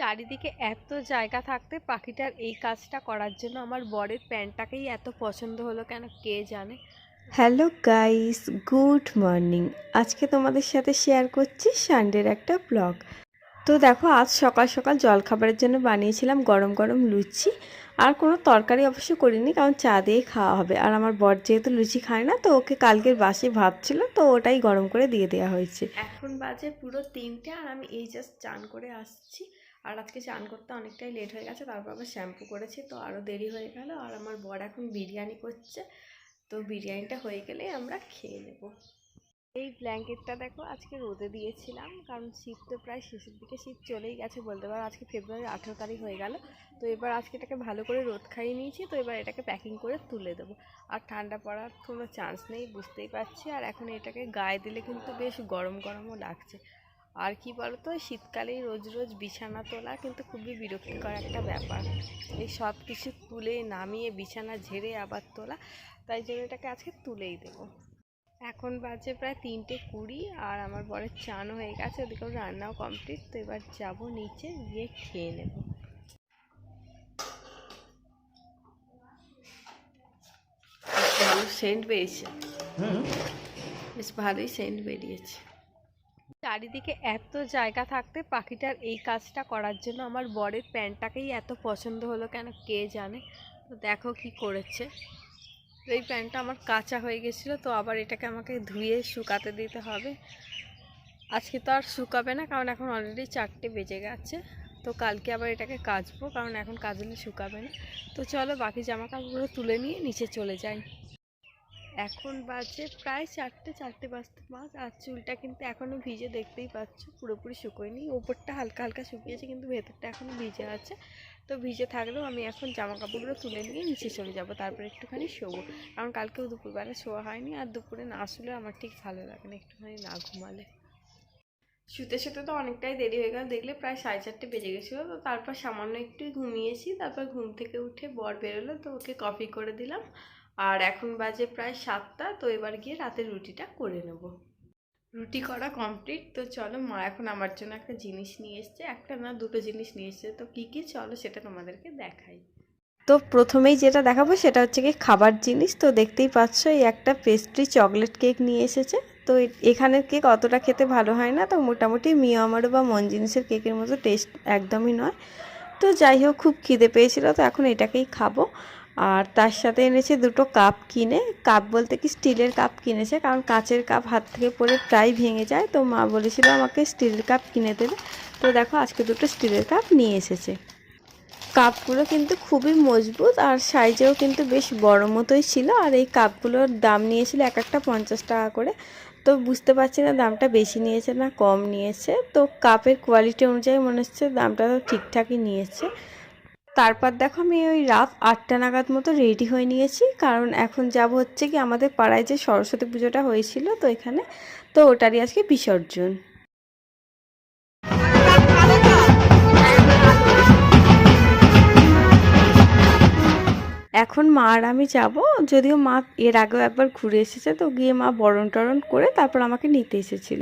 চারিদিকে এত জায়গা থাকতে পাখিটার এই কাজটা করার জন্য আমার বরের প্যান্টটাকেই এত পছন্দ হলো কেন কে জানে? হ্যালো গাইস গুড মর্নিং আজকে তোমাদের সাথে শেয়ার করছি সানডের একটা ব্লগ তো দেখো আজ সকাল সকাল জলখাবারের জন্য বানিয়েছিলাম গরম গরম লুচি। আর কোনো তরকারি অবশ্য করিনি কারণ চা দিয়ে খাওয়া হবে। আর আমার বর যেহেতু লুচি খায় না তো ওকে কালকের বাসি ভাত ছিল তো ওটাই গরম করে দিয়ে দেওয়া হয়েছে। এখন বাজে পুরো তিনটে আর আমি এই জাস্ট চান করে আসছি। আর আজকে চান করতে অনেকটাই লেট হয়ে গেছে, তারপর আবার শ্যাম্পু করেছি, তো আরও দেরি হয়ে গেল। আর আমার বর এখন বিরিয়ানি করছে, তো বিরিয়ানিটা হয়ে গেলে আমরা খেয়ে নেব। এই ব্ল্যাঙ্কেটটা দেখো, আজকে রোদে দিয়েছিলাম, কারণ শীত তো প্রায় শেষের দিকে শীত চলেই গেছে বলতে পারো, আজকে ফেব্রুয়ারি আঠেরো তারিখ হয়ে গেল। তো এবার আজকে এটাকে ভালো করে রোদ খাইয়ে নিয়েছি, তো এবার এটাকে প্যাকিং করে তুলে দেবো। আর ঠান্ডা পড়ার কোনো চান্স নেই, বুঝতেই পারছি। আর এখন এটাকে গায়ে দিলে কিন্তু বেশ গরম গরমও লাগছে। আর কি বলতো শীতকালেই রোজ রোজ বিছানা তোলা কিন্তু খুবই বিরক্তিকর একটা ব্যাপার। এই সব কিছু তুলে নামিয়ে বিছানা ঝেড়ে আবার তোলা তাই জন্য এটাকে আজকে তুলেই দেবো। এখন বাজে প্রায় তিনটে কুড়ি আর আমার বরের চানও হয়ে গেছে ওদিকেও রান্নাও কমপ্লিট তো এবার যাব নিচে গিয়ে খেয়ে নেব। সেন্ট বেরিয়েছে। বেশ ভালোই সেন্ট বেরিয়েছে। চারিদিকে এত জায়গা থাকতে পাখিটার এই কাজটা করার জন্য আমার বরের প্যান্টটাকেই এত পছন্দ হলো কেন কে জানে? তো দেখো কি করেছে। তো এই প্যান্টটা আমার কাঁচা হয়ে গেছিল, তো আবার এটাকে আমাকে ধুয়ে শুকাতে দিতে হবে। আজকে তো আর শুকাবে না, কারণ এখন অলরেডি চারটে বেজে গেছে। তো কালকে আবার এটাকে কাচবো, কারণ এখন কাচলে শুকাবে না। তো চলো বাকি জামা কাপড়গুলো তুলে নিয়ে নিচে চলে যাই। এখন বাজে প্রায় চারটে চারটে বাজতে পাঁচ আর চুলটা কিন্তু এখনও ভিজে দেখতেই পাচ্ছ, পুরোপুরি শুকোয়নি ওপরটা হালকা হালকা শুকিয়েছে, কিন্তু ভেতরটা এখনও ভিজে আছে। তো ভিজে থাকলেও আমি এখন জামা কাপড়গুলো তুলে নিয়ে নিচে চলে যাব, তারপরে একটুখানি শোবো। কারণ কালকেও দুপুরবেলা শোয়া হয়নি, আর দুপুরে না শুলে আমার ঠিক ভালো লাগে না, একটুখানি না ঘুমালে। শুতে শুতে তো অনেকটাই দেরি হয়ে গেল, দেখলে প্রায় সাড়ে চারটে বেজে গেছিল। তো তারপর সামান্য একটু ঘুমিয়েছি, তারপর ঘুম থেকে উঠে বর বেরোলো, তো ওকে কফি করে দিলাম। আর এখন বাজে প্রায় সাতটা, তো এবার গিয়ে রাতের রুটিটা করে নেব। রুটি করা কমপ্লিট তো চলো মা এখন আমার জন্য একটা জিনিস নিয়ে এসছে। একটা না, দুটো জিনিস নিয়ে এসছে। তো কী কী? চলো সেটা তোমাদেরকে দেখাই। তো প্রথমেই যেটা দেখাবো সেটা হচ্ছে কি খাবার জিনিস। তো দেখতেই পাচ্ছ, এই একটা পেস্ট্রি চকলেট কেক নিয়ে এসেছে। তো এখানের কেক অতটা খেতে ভালো হয় না। তো মোটামুটি মিয়ামারো বা মন জিনিসের কেকের মতো টেস্ট একদমই নয়। তো যাই হোক, খুব খিদে পেয়েছিল। তো এখন এটাকেই খাব। আর তার সাথে এনেছে দুটো কাপ কিনে। কাপ বলতে কি স্টিলের কাপ কিনেছে, কারণ কাচের কাপ হাত থেকে পড়ে প্রায় ভেঙে যায়। তো মা বলেছিল আমাকে স্টিলের কাপ কিনে দেবে। তো দেখো, আজকে দুটো স্টিলের কাপ নিয়ে এসেছে। কাপগুলো কিন্তু খুবই মজবুত আর সাইজেও কিন্তু বেশ বড় মতোই ছিল। আর এই কাপগুলোর দাম নিয়েছিল এক একটা পঞ্চাশ টাকা করে। তো বুঝতে পারছি না, দামটা বেশি নিয়েছে না কম নিয়েছে। তো কাপের কোয়ালিটি অনুযায়ী মনে হচ্ছে দামটা তো ঠিকঠাকই নিয়েছে। তারপর দেখো আমি ওই রাত আটটা নাগাদ মতো রেডি হয়ে নিয়েছি। কারণ এখন যাব হচ্ছে কি আমাদের পাড়ায় যে সরস্বতী পুজোটা হয়েছিল তো এখানে। তো ওটারই আজকে বিসর্জন। এখন মা আর আমি যাব। যদিও মা এর আগেও একবার ঘুরে এসেছে তো গিয়ে মা বরণ টরণ করে তারপর আমাকে নিতে এসেছিল।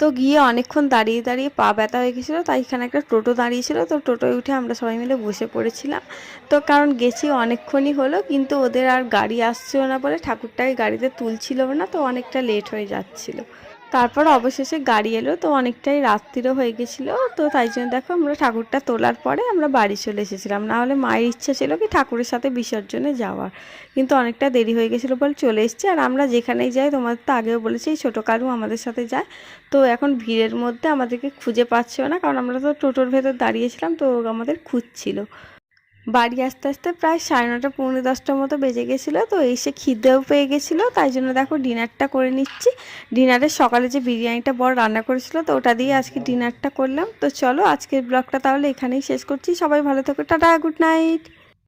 তো গিয়ে অনেকক্ষণ দাঁড়িয়ে দাঁড়িয়ে পা ব্যথা হয়ে গেছিল, তাই এখানে একটা টোটো দাঁড়িয়েছিল, তো টোটোয় উঠে আমরা সবাই মিলে বসে পড়েছিলাম। তো কারণ গেছি অনেকক্ষণই হলো, কিন্তু ওদের আর গাড়ি আসছিল না বলে ঠাকুরটাকে গাড়িতে তুলছিল না, তো অনেকটা লেট হয়ে যাচ্ছিল। তারপর অবশেষে গাড়ি এলো, তো অনেকটাই রাত্রিরও হয়ে গেছিল, তো তাই জন্য দেখো আমরা ঠাকুরটা তোলার পরে আমরা বাড়ি চলে এসেছিলাম। না হলে মায়ের ইচ্ছা ছিল কি ঠাকুরের সাথে বিসর্জনে যাওয়ার, কিন্তু অনেকটা দেরি হয়ে গেছিল বলে চলে এসেছি। আর আমরা যেখানেই যাই তোমাদের তো আগেও বলেছি, এই ছোটো কালু আমাদের সাথে যায়, তো এখন ভিড়ের মধ্যে আমাদেরকে খুঁজে পাচ্ছিল না, কারণ আমরা তো টোটোর ভেতর দাঁড়িয়েছিলাম, তো আমাদের খুঁজছিল। বাড়ি আসতে আসতে প্রায় সাড়ে নটা, পৌনে দশটার মতো বেজে গেছিল, তো এসে খিদেও পেয়ে গেছিল, তাই জন্য দেখো ডিনারটা করে নিচ্ছি। ডিনারে সকালে যে বিরিয়ানিটা বড় রান্না করেছিল, তো ওটা দিয়ে আজকে ডিনারটা করলাম। তো চলো আজকের ব্লগটা তাহলে এখানেই শেষ করছি। সবাই ভালো থাকো, টাটা, গুড নাইট।